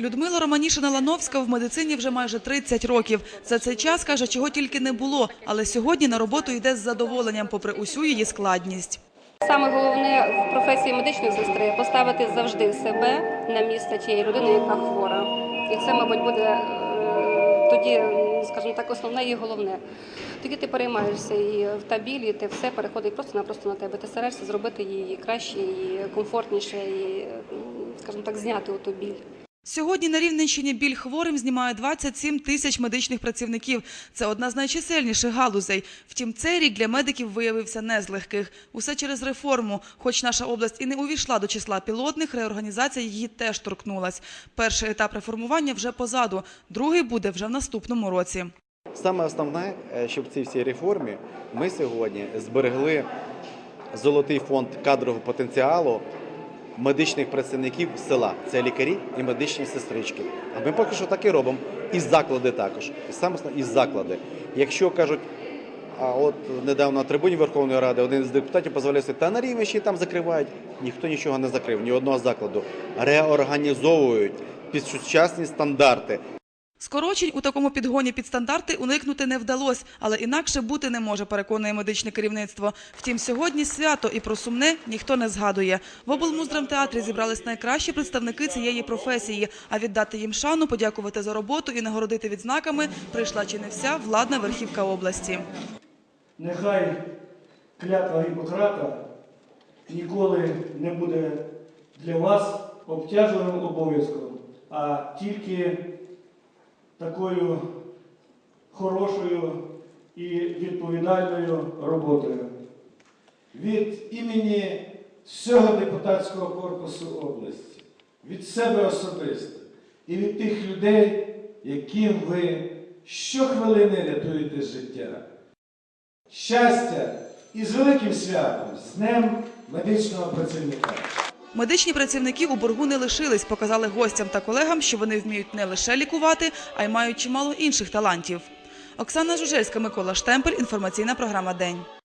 Людмила Романішина Лановська в медицині вже майже 30 років. За цей час каже, чого тільки не було, але сьогодні на роботу йде з задоволенням, попри усю її складність. Саме головне в професії медичної сестри поставити завжди себе на місце тієї людини, яка хвора. І це, мабуть, буде е, тоді, скажімо так, основне і головне. Тоді ти переймаєшся і в та і ти все переходить просто-напросто на тебе. Ти стараєшся зробити її краще, і комфортніше, і, скажімо так, зняти оту біль. Сьогодні на Рівненщині біль хворим знімає 27 тисяч медичних працівників. Це одна з найчисельніших галузей. Втім, цей рік для медиків виявився не з легких. Усе через реформу. Хоч наша область і не увійшла до числа пілотних, реорганізація її теж торкнулась. Перший етап реформування вже позаду, другий буде вже в наступному році. Саме основне, е, щоб в цій всій реформі ми сьогодні зберегли золотий фонд кадрового потенціалу медичних працівників села. Це лікарі і медичні сестрички. А ми поки що так і робимо. І заклади також. І саме і заклади. Якщо кажуть, а от недавно на трибуні Верховної Ради один з депутатів дозволяє та на Рівненщині там закривають. Ніхто нічого не закрив, ні одного закладу. Реорганізовують під сучасні стандарти. Скорочень у такому підгоні під стандарти уникнути не вдалося, але інакше бути не може, переконує медичне керівництво. Втім, сьогодні свято і про сумне ніхто не згадує. В облмуздрамтеатрі зібрались найкращі представники цієї професії, а віддати їм шану, подякувати за роботу і нагородити відзнаками прийшла чи не вся владна верхівка області. Нехай клятва Гіппократа ніколи не буде для вас обтяжливим обов'язком, а тільки такою хорошою і відповідальною роботою. Від імені всього депутатського корпусу області, від себе особисто і від тих людей, яким ви щохвилини рятуєте життя щастя і з великим святом, з Днем медичного працівника. Медичні працівники у боргу не лишились, показали гостям та колегам, що вони вміють не лише лікувати, а й мають чимало інших талантів. Оксана Жужельська, Микола Штемпель, інформаційна програма День.